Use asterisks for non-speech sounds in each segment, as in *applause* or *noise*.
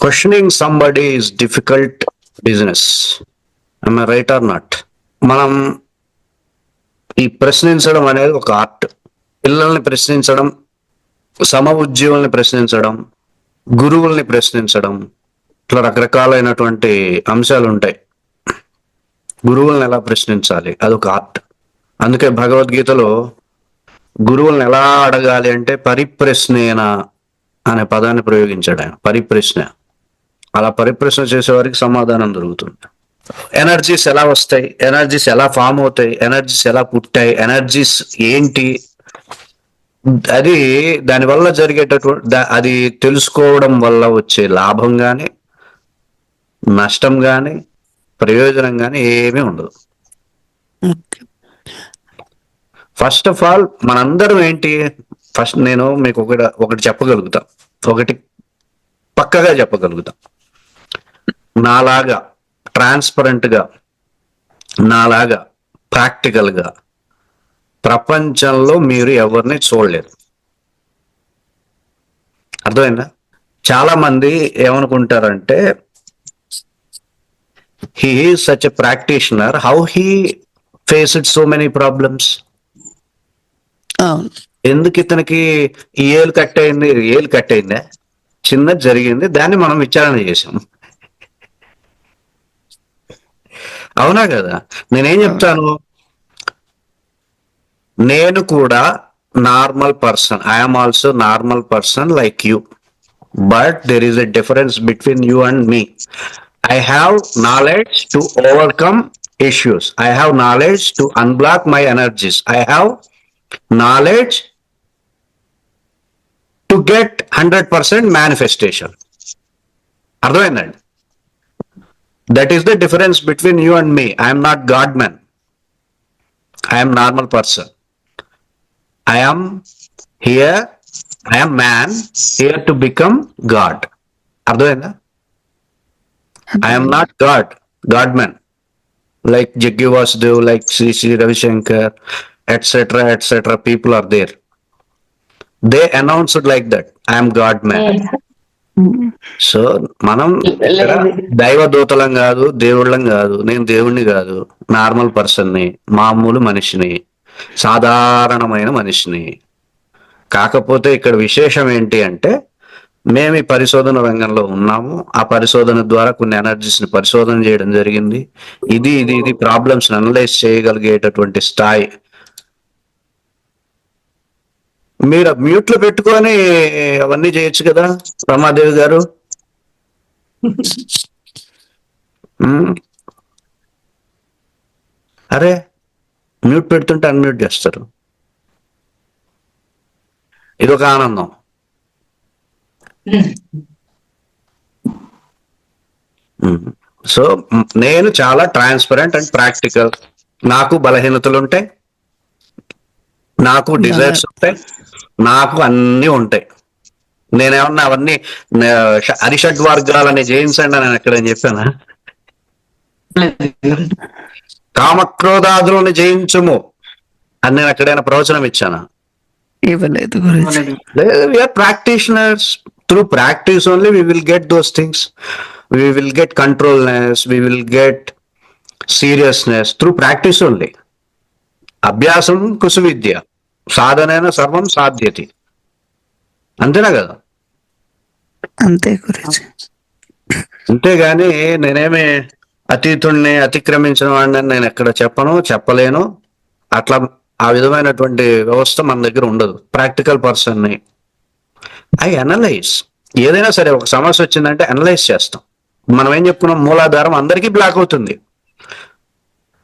Questioning somebody is difficult business I right or not మనం ఈ ప్రశ్నించడం అనేది ఒక ఆర్ట్. పిల్లల్ని ప్రశ్నించడం సమ ఉద్యోగుల్ని ప్రశ్నించడం గురువుల్ని ప్రశ్నించడం ఇట్లా రకరకాలైనటువంటి అంశాలు ఉంటాయి గురువులను ఎలా ప్రశ్నించాలి? అదొక ఆర్ట్. అందుకే భగవద్గీతలో గురువుల్ని ఎలా అడగాలి అంటే పరిప్రశ్నేన అనే పదాన్ని ప్రయోగించాడు ఆయన. పరిప్రశ్న. అలా పరిప్రశ్న చేసే వారికి సమాధానం దొరుకుతుంది. ఎనర్జీస్ ఎలా వస్తాయి? ఎనర్జీస్ ఎలా ఫామ్ అవుతాయి? ఎనర్జీస్ ఎలా పుట్టాయి? ఎనర్జీస్ ఏంటి? అది దాని వల్ల జరిగేటటువంటి అది తెలుసుకోవడం వల్ల వచ్చే లాభం గాని నష్టం గాని ప్రయోజనం గాని ఏమీ ఉండదు. ఫస్ట్ ఆఫ్ ఆల్ మనందరం ఏంటి? ఫస్ట్ నేను మీకు ఒకటి ఒకటి చెప్పగలుగుతా. ఒకటి పక్కగా చెప్పగలుగుతా. నాలాగా ట్రాన్స్పరెంట్గా నాలాగా ప్రాక్టికల్గా ప్రపంచంలో మీరు ఎవరిని చూడలేరు. అర్థమైందా? చాలా మంది ఏమనుకుంటారంటే he such a practitioner how he faced so many problems ఎందుకు ఇతనికి ఈ ఏలు కట్ అయింది ఏలు కట్ అయిందా చిన్నది జరిగింది దాన్ని మనం విచారణ చేసాం అవునా కదా? నేనేం చెప్తాను? నేను కూడా normal person I'm also normal person like you. But there is a difference between you and me I have knowledge to overcome issues I have knowledge to unblock my energies I have knowledge to get hundred percent manifestation అర్థమైందండి? That is the difference between you and me. I am not Godman. I am normal person. I am here. I am man here to become God. I am not God, Godman. Like Jaggi Vasudev, like Sri Sri Ravi Shankar, etc., etc. People are there. They announced like that. I am Godman. So మనం ఇక్కడ దైవ దూతలం కాదు దేవుళ్ళం కాదు. నేను దేవుణ్ణి కాదు. Normal పర్సన్ని మామూలు మనిషిని సాధారణమైన మనిషిని. కాకపోతే ఇక్కడ విశేషం ఏంటి అంటే మేము ఈ పరిశోధన రంగంలో ఉన్నాము. ఆ పరిశోధన ద్వారా కొన్ని ఎనర్జీస్ని పరిశోధన చేయడం జరిగింది. ఇది ఇది ఇది ప్రాబ్లమ్స్ అనలైజ్ చేయగలిగేటటువంటి స్థాయి మీరు మ్యూట్లో పెట్టుకొని అవన్నీ చేయొచ్చు కదా రమాదేవి గారు. అరే మ్యూట్ పెడుతుంటే అన్మ్యూట్ చేస్తారు. ఇదొక ఆనందం. సో నేను చాలా ట్రాన్స్పరెంట్ అండ్ ప్రాక్టికల్ నాకు బలహీనతలు ఉంటాయి. నాకు డిజైర్స్ ఉంటాయి. నాకు అన్ని ఉంటాయి. నేనేమన్నా అవన్నీ అరిషడ్ వర్గాలని జయించండి అని నేను ఎక్కడైనా చెప్పానా కామక్రోధాదులను జయించుము అని నేను ఎక్కడైనా ప్రవచనం ఇచ్చానా? ఇవ్వలేదు practitioners through practice only we will get those things we will get controlness we will get seriousness through practice only అభ్యాసం కుసు విద్య సాధనైన సర్వం సాధ్యతి. అంతేనా కదా? అంతే గురించి అంతేగాని నేనేమి అతీతుణ్ణి అతిక్రమించిన వాడిని నేను ఎక్కడ చెప్పను చెప్పలేను. అట్లా ఆ విధమైనటువంటి వ్యవస్థ మన దగ్గర ఉండదు. ప్రాక్టికల్ పర్సన్ని ఐ అనలైజ్ ఏదైనా సరే ఒక సమస్య వచ్చిందంటే అనలైజ్ చేస్తాం. మనం ఏం చెప్పుకున్నాం? మూలాధారం అందరికీ బ్లాక్ అవుతుంది.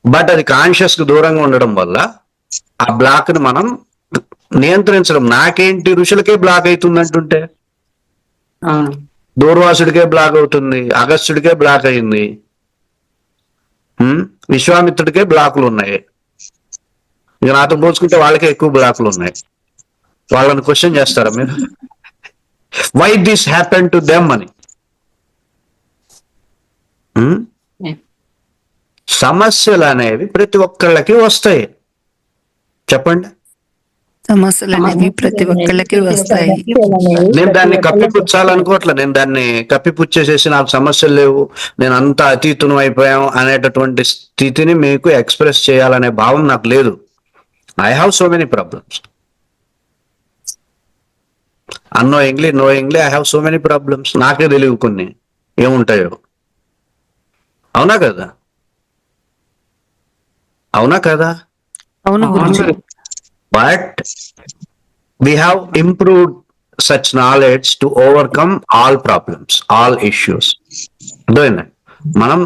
బట్ అది కాన్షియస్కు దూరంగా ఉండడం వల్ల ఆ బ్లాక్ని మనం నియంత్రించడం. నాకేంటి ఋషులకే బ్లాక్ అవుతుంది అంటుంటే. దూర్వాసుడికే బ్లాక్ అవుతుంది అగస్త్యుడికే బ్లాక్ అయింది? విశ్వామిత్రుడికే బ్లాకులు ఉన్నాయి. ఇక నాతో పోల్చుకుంటే వాళ్ళకే ఎక్కువ బ్లాకులు ఉన్నాయి. వాళ్ళని క్వశ్చన్ చేస్తారా మీరు? Why this happen to them అని. సమస్యలు అనేవి ప్రతి ఒక్కళ్ళకి వస్తాయి. చెప్పండి. సమస్యలు అనేవి ప్రతి ఒక్కళ్ళకి వస్తాయి. నేను దాన్ని కప్పిపుచ్చాలనుకోవట్లే నేను దాన్ని కప్పిపుచ్చేసేసి నాకు సమస్యలు లేవు. నేను అంత అతీతునం అయిపోయాం అనేటటువంటి స్థితిని మీకు ఎక్స్ప్రెస్ చేయాలనే భావం నాకు లేదు. I have so many problems annoyingly knowingly I have so many problems నాకే తెలియవు కొన్ని. ఏముంటాయో. అవునా కదా? అవునా కదా? అవును Guruji. But we have improved such knowledge to overcome all problems all issues. అర్థమైందా మనం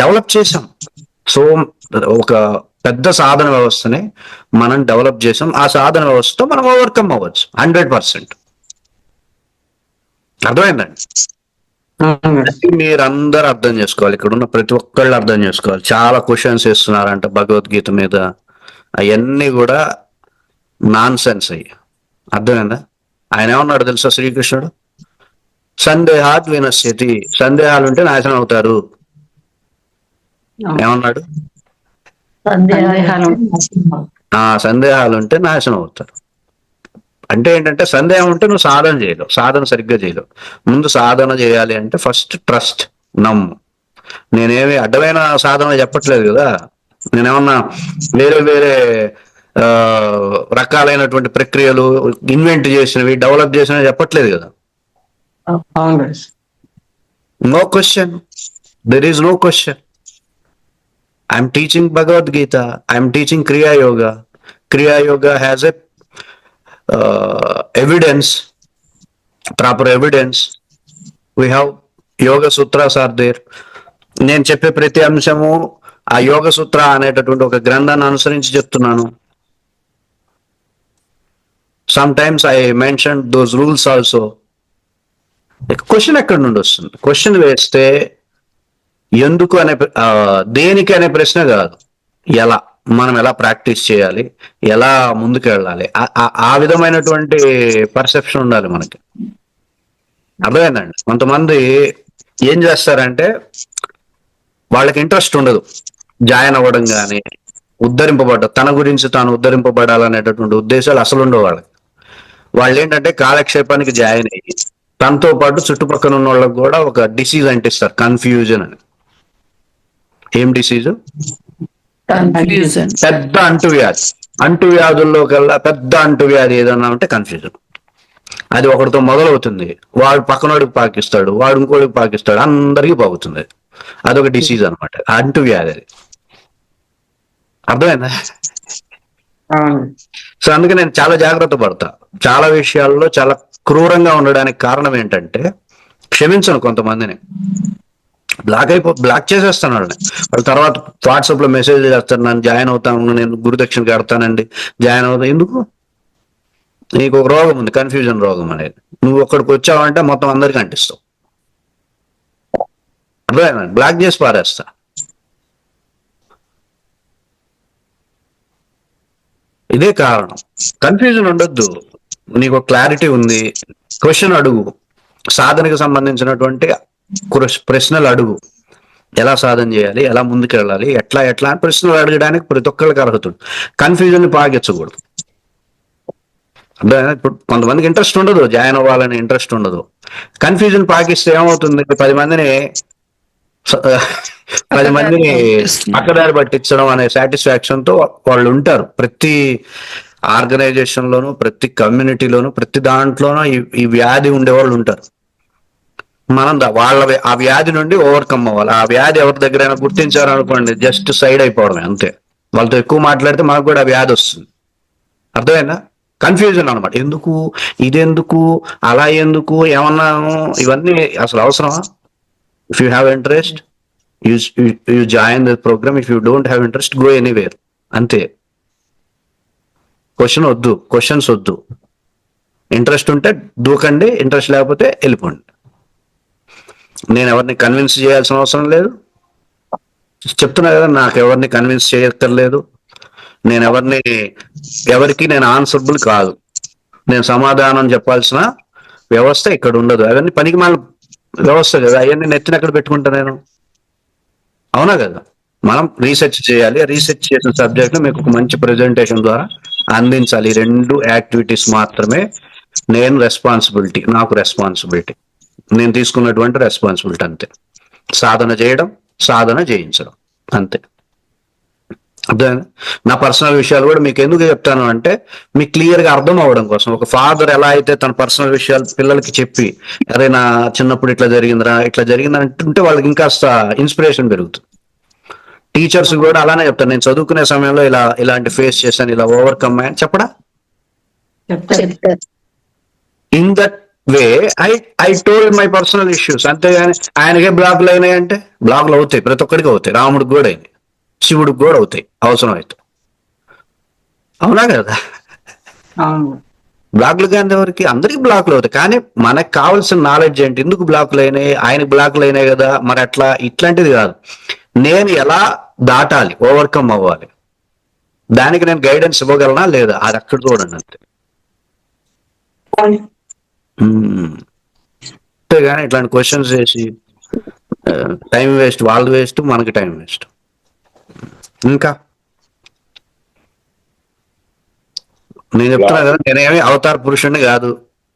డెవలప్ చేసాం సో ఒక పెద్ద సాధన వ్యవస్థని మనం డెవలప్ చేసాం ఆ సాధన వ్యవస్థతో మనం ఓవర్కమ్ అవ్వచ్చు. హండ్రెడ్ పర్సెంట్ అర్థమైందండి మీరందరూ అర్థం చేసుకోవాలి. ఇక్కడ ఉన్న ప్రతి ఒక్కళ్ళు అర్థం చేసుకోవాలి. చాలా క్వశ్చన్స్ ఇస్తున్నారంట భగవద్గీత మీద. అవన్నీ కూడా నాన్ సెన్స్ అయ్యి. అర్థమైందా? ఆయన ఏమన్నాడు తెలుసా శ్రీకృష్ణుడు? సందేహాత్ వినశ్యతి. సందేహాలు ఉంటే నాశనం అవుతారు. ఏమన్నాడు? సందేహాలు ఆ సందేహాలు ఉంటే నాశనం అవుతారు. అంటే ఏంటంటే సందేహం ఉంటే నువ్వు సాధన చేయలేవు. సాధన సరిగ్గా చేయలేవు. ముందు సాధన చేయాలి అంటే ఫస్ట్ ట్రస్ట్ నమ్ము నేనేమి అడ్డమైన సాధన చెప్పట్లేదు కదా? నేనేమన్నా వేరే వేరే రకాలైనటువంటి ప్రక్రియలు ఇన్వెంట్ చేసినవి డెవలప్ చేసినవి చెప్పట్లేదు కదా. No question there is no question I'm teaching Bhagavad Gita I'm teaching Kriya Yoga Kriya Yoga has a evidence proper evidence we have Yoga Sutras are there నేను చెప్పే ప్రతి అంశము ఆ యోగ సూత్ర అనేటటువంటి ఒక గ్రంథాన్ని అనుసరించి చెప్తున్నాను. Sometimes I mention those rules also question ఎక్కడి నుండి వస్తుంది? క్వశ్చన్ వేస్తే ఎందుకు అనే దేనికి అనే ప్రశ్న కాదు. ఎలా మనం ఎలా ప్రాక్టీస్ చేయాలి? ఎలా ముందుకు వెళ్ళాలి? ఆ- ఆ విధమైనటువంటి పర్సెప్షన్ ఉండాలి మనకి. అర్థమైందండి? కొంతమంది ఏం చేస్తారంటే వాళ్ళకి ఇంట్రెస్ట్ ఉండదు. జాయిన్ అవ్వడం కానీ ఉద్ధరింపబడ్డ తన గురించి తాను ఉద్ధరింపబడాలనేటటువంటి ఉద్దేశాలు అసలు ఉండవు వాళ్ళకి. వాళ్ళు ఏంటంటే కాలక్షేపానికి జాయిన్ అయ్యి తనతో పాటు చుట్టుపక్కల ఉన్న వాళ్ళకి కూడా ఒక డిసీజ్ అంటిస్తారు కన్ఫ్యూజన్ అని. ఏం డిసీజ్ పెద్ద అంటువ్యాధి. అంటువ్యాధుల్లో కల్లా పెద్ద అంటువ్యాధి ఏదన్నా ఉంటే కన్ఫ్యూజన్ అది ఒకరితో మొదలవుతుంది. వాడు పక్కనోడికి పాకిస్తాడు వాడు ఇంకోడికి పాకిస్తాడు అందరికీ పాకుతుంది అది. అదొక డిసీజ్ అనమాట అంటువ్యాధి అది. అర్థమైందా? సో అందుకే నేను చాలా జాగ్రత్త పడతా. చాలా విషయాల్లో చాలా క్రూరంగా ఉండడానికి కారణం ఏంటంటే క్షమించను కొంతమందిని. బ్లాక్ అయిపో బ్లాక్ చేసేస్తాను వాళ్ళని తర్వాత వాట్సాప్లో మెసేజ్ చేస్తాను నన్ను జాయిన్ అవుతాను నేను గురుదక్షిణ కడతానండి జాయిన్ అవుతా. ఎందుకు? నీకు ఒక రోగం ఉంది కన్ఫ్యూజన్ రోగం అనేది. నువ్వు ఒక్కడికి వచ్చావంటే మొత్తం అందరికి అంటిస్తావు. అర్థమైందండి బ్లాక్ చేసి పారేస్తా. ఇదే కారణం. కన్ఫ్యూజన్ ఉండొద్దు. నీకు క్లారిటీ ఉంది. క్వశ్చన్ అడుగు. సాధనకు సంబంధించినటువంటి ప్రశ్నలు అడుగు. ఎలా సాధన చేయాలి? ఎలా ముందుకు వెళ్ళాలి ఎట్లా ఎట్లా అని ప్రశ్నలు అడగడానికి ప్రతి ఒక్కరికి అర్హతుడు కన్ఫ్యూజన్ పాగించకూడదు ఇప్పుడు కొంతమందికి ఇంట్రెస్ట్ ఉండదు. జాయిన్ అవ్వాలని ఇంట్రెస్ట్ ఉండదు. కన్ఫ్యూజన్ పాకిస్తే ఏమవుతుంది? పది మందిని పది మందిని పక్కదారి పట్టించడం అనే సాటిస్ఫాక్షన్తో వాళ్ళు ఉంటారు ప్రతి ఆర్గనైజేషన్ లోను ప్రతి కమ్యూనిటీలోను ప్రతి దాంట్లోనూ ఈ- వ్యాధి ఉండేవాళ్ళు ఉంటారు మనం వాళ్ళ ఆ వ్యాధి నుండి ఓవర్కమ్ అవ్వాలి. ఆ వ్యాధి ఎవరి దగ్గరైనా గుర్తించారు అనుకోండి జస్ట్ సైడ్ అయిపోవడమే అంతే. వాళ్ళతో ఎక్కువ మాట్లాడితే మనకు కూడా ఆ వ్యాధి వస్తుంది. అర్థమైందా? కన్ఫ్యూజన్ అనమాట ఎందుకు? ఇదెందుకు? అలా ఎందుకు? ఏమన్నాను? ఇవన్నీ అసలు అవసరమా? If you have interest you you join the program if you don't have interest go anywhere అంతే. క్వశ్చన్ వద్దు. క్వశ్చన్స్ వద్దు. ఇంట్రెస్ట్ ఉంటే దూకండి. ఇంట్రెస్ట్ లేకపోతే వెళ్ళిపోండి. నేను ఎవరిని కన్విన్స్ చేయాల్సిన అవసరం లేదు. చెప్తున్నా కదా నాకు ఎవరిని కన్విన్స్ చేయక్కర్లేదు. నేను ఎవరిని ఎవరికి నేను ఆన్సర్బుల్ కాదు. నేను సమాధానం చెప్పాల్సిన వ్యవస్థ ఇక్కడ ఉండదు. అవన్నీ పనికి మన వ్యవస్థ కదా అవన్నీ నెత్తిన ఎక్కడ పెట్టుకుంటా నేను? అవునా కదా? మనం రీసెర్చ్ చేయాలి. రీసెర్చ్ చేసిన సబ్జెక్ట్ మీకు ఒక మంచి ప్రెజెంటేషన్ ద్వారా అందించాలి. ఈ రెండు యాక్టివిటీస్ మాత్రమే నేను రెస్పాన్సిబిలిటీ నాకు రెస్పాన్సిబిలిటీ నేను తీసుకున్నటువంటి రెస్పాన్సిబిలిటీ అంతే. సాధన చేయడం సాధన చేయించడం అంతే. నా పర్సనల్ విషయాలు కూడా మీకు ఎందుకు చెప్తాను అంటే మీకు క్లియర్గా అర్థం అవ్వడం కోసం. ఒక ఫాదర్ ఎలా అయితే తన పర్సనల్ విషయాలు పిల్లలకి చెప్పి అరే నా చిన్నప్పుడు ఇట్లా జరిగిందిరా ఇట్లా జరిగింది అంటుంటే వాళ్ళకి ఇంకాస్త ఇన్స్పిరేషన్ పెరుగుతుంది. టీచర్స్ కూడా అలానే చెప్తాను. నేను చదువుకునే సమయంలో ఇలా ఇలాంటి ఫేస్ చేశాను ఇలా ఓవర్కమ్ అని చెప్పడా? In that way I I told my personal issues అంతేగాని ఆయనకే బ్లాక్లు అయినాయి అంటే బ్లాక్లు అవుతాయి. ప్రతి ఒక్కడికి అవుతాయి. రాముడికి కూడా అయింది శివుడికి కూడా అవుతాయి అవసరం అయితే అవునా. కదా బ్లాక్లు కానీ ఎవరికి అందరికి బ్లాక్లు అవుతాయి. కానీ మనకు కావాల్సిన నాలెడ్జ్ ఏంటి? ఎందుకు బ్లాక్లు అయినాయి? ఆయనకి బ్లాక్లు అయినాయి కదా? మరి అట్లా ఇట్లాంటిది కాదు. నేను ఎలా దాటాలి? ఓవర్కమ్ అవ్వాలి. దానికి నేను గైడెన్స్ ఇవ్వగలనా లేదా? అది అక్కడ చూడండి అంతే. అంతేగాని ఇట్లాంటి క్వశ్చన్స్ చేసి టైం వేస్ట్ వాళ్ళు వేస్ట్ మనకి టైం వేస్ట్ ఇంకా? నేను చెప్తున్నా కదా నేనేమి అవతార పురుషుడిని కాదు.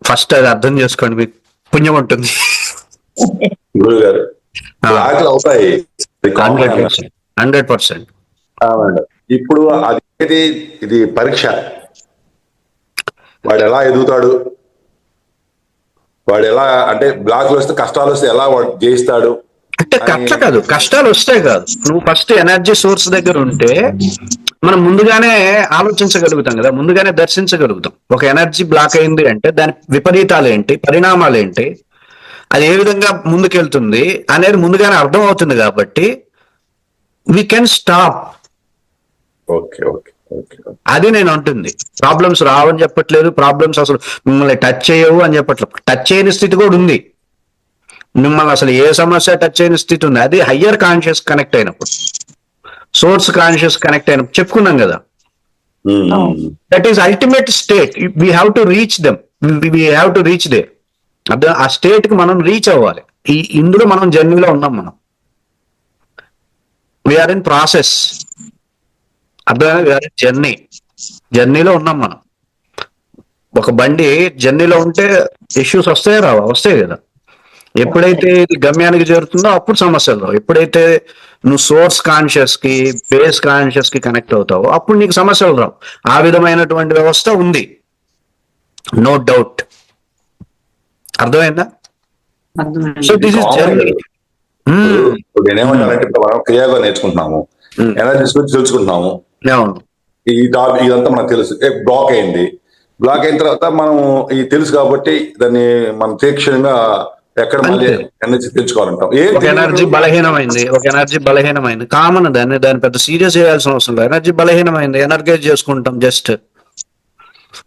ఫస్ట్ అది అర్థం చేసుకోండి మీకు పుణ్యం ఉంటుంది. గురువు గారు ఆకలి అవుతాయి. హండ్రెడ్. పర్సెంట్. ఇప్పుడు అది ఇది ఇది పరీక్ష. వాడు ఎలా ఎదుగుతాడు? వాడు ఎలా అంటే బ్లాక్లు వస్తే కష్టాలు వస్తే ఎలా వాడు జయిస్తాడు? అంటే కట్ల కాదు కష్టాలు వస్తాయి కాదు. నువ్వు ఫస్ట్ ఎనర్జీ సోర్స్ దగ్గర ఉంటే మనం ముందుగానే ఆలోచించగలుగుతాం కదా ముందుగానే దర్శించగలుగుతాం. ఒక ఎనర్జీ బ్లాక్ అయింది అంటే దాని విపరీతాలు ఏంటి పరిణామాలు ఏంటి అది ఏ విధంగా ముందుకెళ్తుంది అనేది ముందుగానే అర్థం అవుతుంది కాబట్టి we can stop okay okay okay అది నేను అంటుంది. ప్రాబ్లమ్స్ రావని చెప్పట్లేదు ప్రాబ్లమ్స్ అసలు మిమ్మల్ని టచ్ చేయవు అని చెప్పట్లేదు. టచ్ చేయని స్థితి కూడా ఉంది. మిమ్మల్ని అసలు ఏ సమస్య టచ్ చేయని స్థితి ఉంది? అది హయ్యర్ కాన్షియస్ కనెక్ట్ అయినప్పుడు. సోర్స్ కాన్షియస్ కనెక్ట్ అయినప్పుడు. చెప్పుకున్నాం కదా. That is ultimate state we have to reach them we have to reach they అర్థం ఆ స్టేట్కి మనం రీచ్ అవ్వాలి. ఈ ఇందులో మనం జర్నీలో ఉన్నాం మనం. వీఆర్ ఇన్ ప్రాసెస్ అర్థమైనా వీఆర్ ఇన్ జర్నీ జర్నీలో ఉన్నాం మనం. ఒక బండి జర్నీలో ఉంటే ఇష్యూస్ వస్తాయి రావా? వస్తాయి కదా. ఎప్పుడైతే ఇది గమ్యానికి చేరుతుందో అప్పుడు సమస్యలు రావు. ఎప్పుడైతే నువ్వు సోర్స్ కాన్షియస్కి బేస్ కాన్షియస్కి కనెక్ట్ అవుతావో అప్పుడు నీకు సమస్యలు రావు. ఆ విధమైనటువంటి వ్యవస్థ ఉంది. No doubt. అర్థమైందా? సో దిస్ ఇస్ జర్నీ ఇప్పుడు నేనేమంటానంటే ఇప్పుడు మనం క్రియాగా నేర్చుకుంటున్నాము. Hmm. ఎనర్జీస్ గురించి తెలుసుకుంటున్నాము. ఈ టాప్ ఇదంతా మనకు తెలుసు. బ్లాక్ అయింది. బ్లాక్ అయిన తర్వాత మనం ఈ తెలుసు కాబట్టి దాన్ని మనం తీక్షణంగా ఎక్కడ మళ్ళీ. ఎనర్జీ తెచ్చుకోవాలంటాం. ఏం ఒక ఎనర్జీ. బలహీనమైంది ఒక ఎనర్జీ బలహీనమైంది. కామన్ దాన్ని దాన్ని పెద్ద సీరియస్ చేయాల్సిన అవసరం లేదు. ఎనర్జీ బలహీనమైంది ఎనర్గైజ్ చేసుకుంటాం just.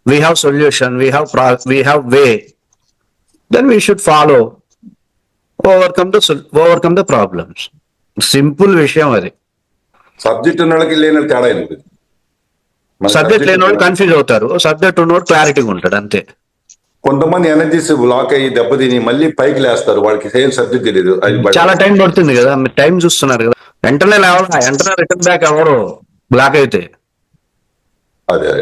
We have solution we have we have way then we should follow overcome the overcome the problems simple విషయం అది. సబ్జెక్ట్ ఉన్న వాళ్ళకి లేని తేడా సబ్జెక్ట్ లేని వాళ్ళు కన్ఫ్యూజ్ అవుతారు. సబ్జెక్ట్ ఉన్నవాడు క్లారిటీగా ఉంటాడు అంతే. కొంతమంది ఎనర్జీస్ బ్లాక్ అయ్యి దెబ్బతిని మళ్ళీ పైకి లేస్తారు. వాడికి సేమ్ సబ్జెక్ట్ తెలియదు. చాలా టైం పడుతుంది కదా. మీరు టైం చూస్తున్నారు కదా. వెంటనే లేవాలా వెంటనే రిటర్న్ బ్యాక్ ఎవరు? బ్లాక్ అయితే. అదే.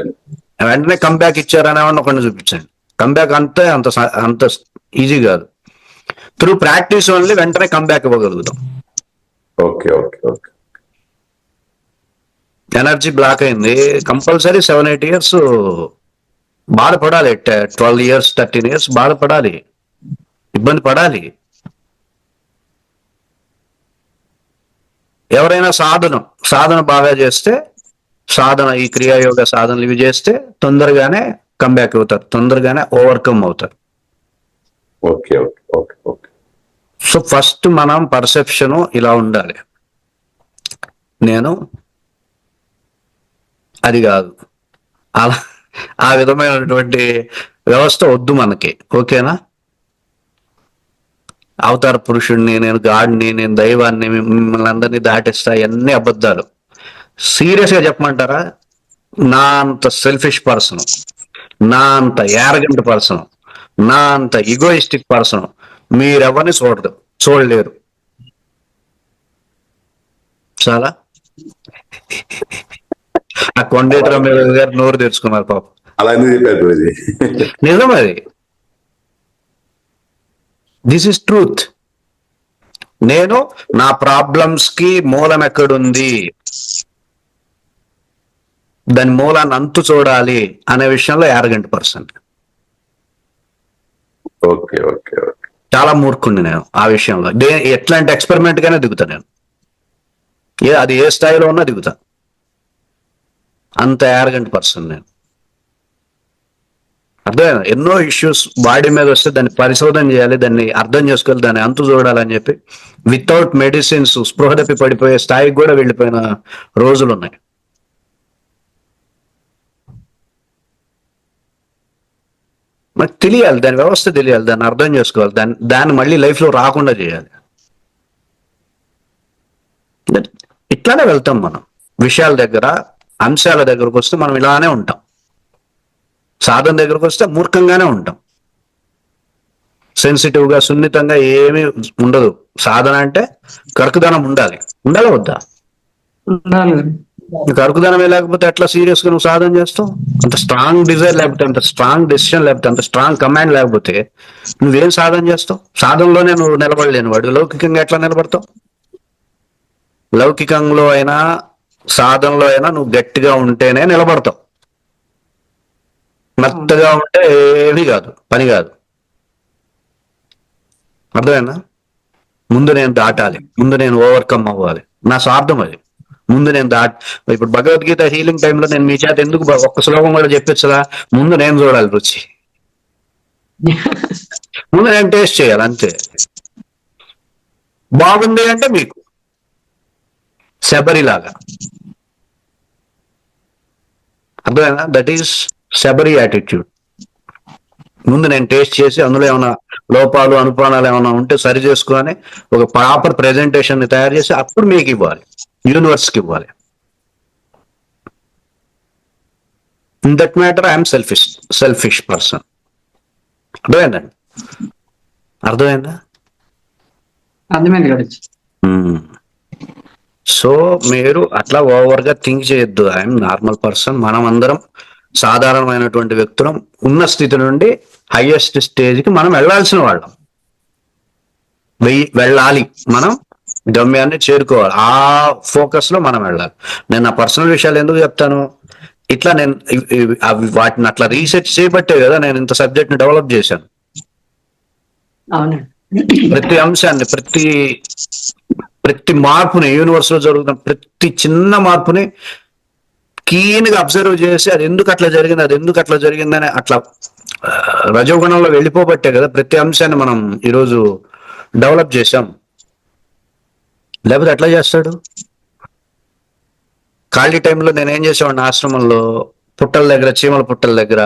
వెంటనే కంబ్యాక్ ఇచ్చారనే వాడిని ఒకరిని చూపించండి. కంబ్యాక్ అంతే అంత అంత ఈజీ కాదు. త్రూ ప్రాక్టీస్ ఓన్లీ వెంటనే comeback ఇవ్వగలుగుతాం. Okay okay okay. Energy block అయింది. కంపల్సరీ సెవెన్ ఎయిట్ ఇయర్స్ బాధపడాలి. ట్వెల్వ్ ఇయర్స్ థర్టీన్ ఇయర్స్ బాధపడాలి. ఇబ్బంది పడాలి. ఎవరైనా సాధన సాధన బాగా చేస్తే సాధన ఈ క్రియాయోగ సాధనలు ఇవి చేస్తే తొందరగానే కంబ్యాక్ అవుతారు. తొందరగానే ఓవర్కమ్ అవుతారు. Okay okay okay okay. So first మనం పర్సెప్షన్ ఇలా ఉండాలి. నేను అది కాదు. అలా ఆ విధమైనటువంటి వ్యవస్థ వద్దు మనకి. ఓకేనా? అవతార పురుషుడిని నేను గాడిని నేను దైవాన్ని మిమ్మల్ని అందరినీ దాటిస్తా అన్ని అబద్ధాలు. సీరియస్గా చెప్పమంటారా? నా అంత సెల్ఫిష్ పర్సన్ నా అంత యారగెంట్ పర్సన్ నా అంత ఈగోయిస్టిక్ పర్సన్ మీరెవరిని చూడదు చూడలేరు. చాలా? ఆ కొండేశ్వరం గారు నోరు తెరుచుకున్నారు పాప. అలా ఎందుకు చెప్పారు నిజం అది. దిస్ ఇస్ ట్రూత్ నేను నా ప్రాబ్లమ్స్కి మూలం ఎక్కడుంది? దాని మూలాన్ని అంతు చూడాలి అనే విషయంలో arrogant person okay okay okay. చాలా మూర్ఖుండి నేను ఆ విషయంలో. ఎట్లాంటి ఎక్స్పెరిమెంట్ గానే దిగుతా నేను. ఏ అది ఏ స్థాయిలో ఉన్నా దిగుతా. అంత యారగంట్ పర్సన్ నేను. అర్థమైనా ఎన్నో ఇష్యూస్ బాడీ మీద వస్తే దాన్ని పరిశోధన చేయాలి దాన్ని అర్థం చేసుకోవాలి దాన్ని అంతు చూడాలని చెప్పి వితౌట్ మెడిసిన్స్ స్పృహ తప్పి పడిపోయే స్థాయికి కూడా వెళ్ళిపోయిన రోజులు ఉన్నాయి. మనకు తెలియాలి దాని వ్యవస్థ తెలియాలి దాన్ని అర్థం చేసుకోవాలి దాన్ని దాన్ని మళ్ళీ లైఫ్లో రాకుండా చేయాలి. ఇట్లానే వెళ్తాం మనం. విషయాల దగ్గర అంశాల దగ్గరకు వస్తే మనం ఇలానే ఉంటాం. సాధన దగ్గరకు వస్తే మూర్ఖంగానే ఉంటాం. సెన్సిటివ్గా సున్నితంగా ఏమీ ఉండదు. సాధన అంటే కరుకుదనం ఉండాలి. ఉండాలి వద్దా? ఉండాలి కరుకుదనమే లేకపోతే ఎట్లా సీరియస్గా నువ్వు సాధన చేస్తావు? అంత స్ట్రాంగ్ డిజైర్ లేకపోతే అంత స్ట్రాంగ్ డెసిషన్ లేకపోతే అంత స్ట్రాంగ్ కమాండ్ లేకపోతే నువ్వేం సాధన చేస్తావు? సాధనలోనే నువ్వు నిలబడలేని వాడు లౌకికంగా ఎట్లా నిలబడతావు? లౌకికంలో అయినా సాధనలో అయినా నువ్వు గట్టిగా ఉంటేనే నిలబడతావు. మెత్తగా ఉంటే ఏమీ కాదు పని కాదు. అర్థమైనా ముందు నేను దాటాలి ముందు నేను ఓవర్కమ్ అవ్వాలి. నా స్వార్థం అది. ముందు నేను దాట్ ఇప్పుడు భగవద్గీత హీలింగ్ టైంలో నేను మీ చేత ఎందుకు ఒక్క శ్లోకం కూడా చెప్పొచ్చుదా ముందు నేను చూడాలి రుచి. *laughs* ముందు నేను టేస్ట్ చేయాలి అంతే. బాగుంది అంటే మీకు. శబరిలాగా. అర్థమైనా దట్ ఈస్ శబరి యాటిట్యూడ్ ముందు నేను టేస్ట్ చేసి అందులో ఏమైనా లోపాలు అనుపానాలు ఏమైనా ఉంటే సరి చేసుకొని ఒక ప్రాపర్ ప్రెజెంటేషన్ని తయారు చేసి అప్పుడు మీకు ఇవ్వాలి. యూనివర్స్కి ఇవ్వాలి. In that matter I'm selfish selfish person అర్థమైందండి అర్థమైందా? అర్థమైంది? గురించి సో మీరు అట్లా ఓవర్గా థింక్ చేయొద్దు. ఐఎమ్ నార్మల్ పర్సన్ మనం అందరం సాధారణమైనటువంటి వ్యక్తులం ఉన్న స్థితి నుండి హైయెస్ట్ స్టేజ్కి మనం వెళ్ళాల్సిన వాళ్ళం. వెయ్యి వెళ్ళాలి. మనం గమ్యాన్ని చేరుకోవాలి. ఆ ఫోకస్లో మనం వెళ్ళాలి. నేను నా పర్సనల్ విషయాలు ఎందుకు చెప్తాను? ఇట్లా నేను అవి వాటిని అట్లా రీసెర్చ్ చేయబట్టే కదా నేను ఇంత సబ్జెక్ట్ని డెవలప్ చేశాను. అవునండి. ప్రతి అంశాన్ని ప్రతి ప్రతి మార్పుని యూనివర్స్లో జరుగుతున్న ప్రతి చిన్న మార్పుని క్లీన్గా అబ్జర్వ్ చేసి అది ఎందుకు అట్లా జరిగింది అది ఎందుకు అట్లా జరిగిందని అట్లా రజోగుణంలో వెళ్ళిపోబట్టే కదా ప్రతి అంశాన్ని మనం ఈరోజు డెవలప్ చేశాం. లేకపోతే ఎట్లా చేస్తాడు? ఖాళీ టైంలో నేను ఏం చేసేవాడిని? ఆశ్రమంలో పుట్టల దగ్గర చీమల పుట్టల దగ్గర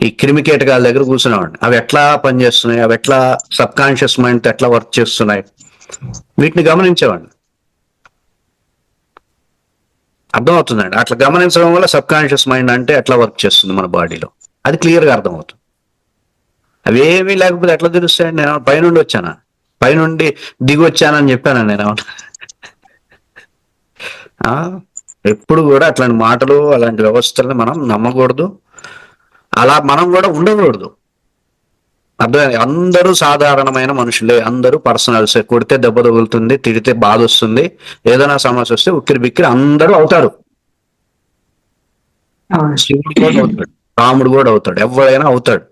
ఈ క్రిమి కీటకాల దగ్గర కూర్చునేవాడిని. అవి ఎట్లా పనిచేస్తున్నాయి? అవి ఎట్లా సబ్ కాన్షియస్ మైండ్ ఎట్లా వర్క్ చేస్తున్నాయి? వీటిని గమనించేవాడిని. అర్థమవుతుందండి? అట్లా గమనించడం వల్ల సబ్ కాన్షియస్ మైండ్ అంటే ఎట్లా వర్క్ చేస్తుంది మన బాడీలో? అది క్లియర్గా అర్థమవుతుంది. అవి ఏమీ లేకపోతే ఎట్లా తెలుస్తాయండి? నేను పైనుండి వచ్చానా? పైనుండి దిగి వచ్చానని చెప్పాను నేను ఆ? ఎప్పుడు కూడా అట్లాంటి మాటలు అలాంటి వ్యవస్థలను మనం నమ్మకూడదు. అలా మనం కూడా ఉండకూడదు. అర్థమైంది? అందరూ సాధారణమైన మనుషులే. అందరూ పర్సనల్స్. కొడితే దెబ్బ తగులుతుంది తిడితే బాధ వస్తుంది. ఏదైనా సమస్య వస్తే ఉక్కిరి బిక్కిరి అందరూ అవుతారు. శివుడు కూడా అవుతాడు. రాముడు కూడా అవుతాడు. ఎవరైనా అవుతాడు.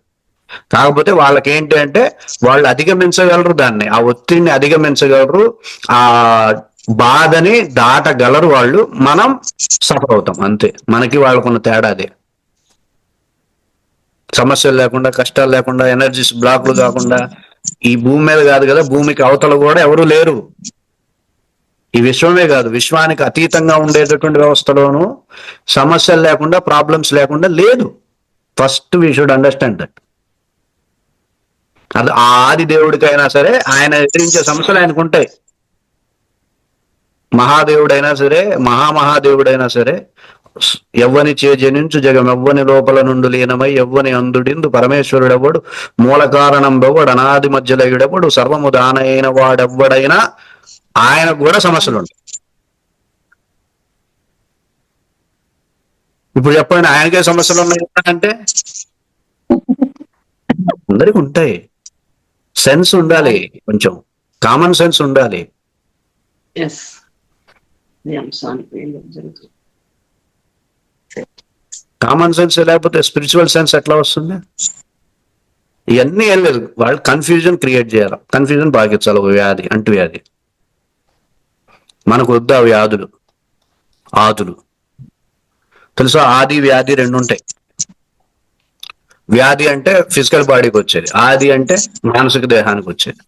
కాకపోతే వాళ్ళకి ఏంటి అంటే వాళ్ళు అధిగమించగలరు దాన్ని. ఆ ఒత్తిడిని అధిగమించగలరు. ఆ బాధని దాటగలరు వాళ్ళు. మనం సఫర్ అవుతాం అంతే. మనకి వాళ్ళకున్న తేడా అదే. సమస్యలు లేకుండా కష్టాలు లేకుండా ఎనర్జీస్ బ్లాక్లు కాకుండా ఈ భూమి మీద కాదు కదా భూమికి అవతల కూడా ఎవరు లేరు. ఈ విశ్వమే కాదు. విశ్వానికి అతీతంగా ఉండేటటువంటి వ్యవస్థలోనూ సమస్యలు లేకుండా ప్రాబ్లమ్స్ లేకుండా లేదు. First we should understand that అది ఆది దేవుడికైనా సరే ఆయన ఎదిరించే సమస్యలు ఆయనకు ఉంటాయి. మహాదేవుడైనా సరే మహామహాదేవుడైనా సరే ఎవ్వని చే జనించు జగం ఎవ్వని లోపల నుండి లీనమై ఎవ్వని అందుడిందు పరమేశ్వరుడెవ్వడు. మూల కారణం అనాది మధ్యలయుడెవ్వడు సర్వము దానైన వాడెవ్వడైనా ఆయనకు కూడా సమస్యలు ఉంటాయి ఇప్పుడు చెప్పండి ఆయనకే సమస్యలు ఉన్నాయి అంటే? అందరికి ఉంటాయి. సెన్స్ ఉండాలి కొంచెం. కామన్ సెన్స్ ఉండాలి ఎస్ ఈ అంశానికి ఏం జరుగుతుంది కామన్ సెన్స్ లేకపోతే స్పిరిచువల్ సెన్స్ ఎట్లా వస్తుంది? ఇవన్నీ ఏం లేదు. వాళ్ళు కన్ఫ్యూజన్ క్రియేట్ చేయాలి. కన్ఫ్యూజన్ బాగించాలి ఒక వ్యాధి అంటు వ్యాధి మనకు వద్దు ఆ వ్యాధులు. ఆదులు. తెలుసా? ఆది వ్యాధి రెండు ఉంటాయి. వ్యాధి అంటే ఫిజికల్ బాడీకి వచ్చేది. ఆది అంటే మానసిక దేహానికి వచ్చేది.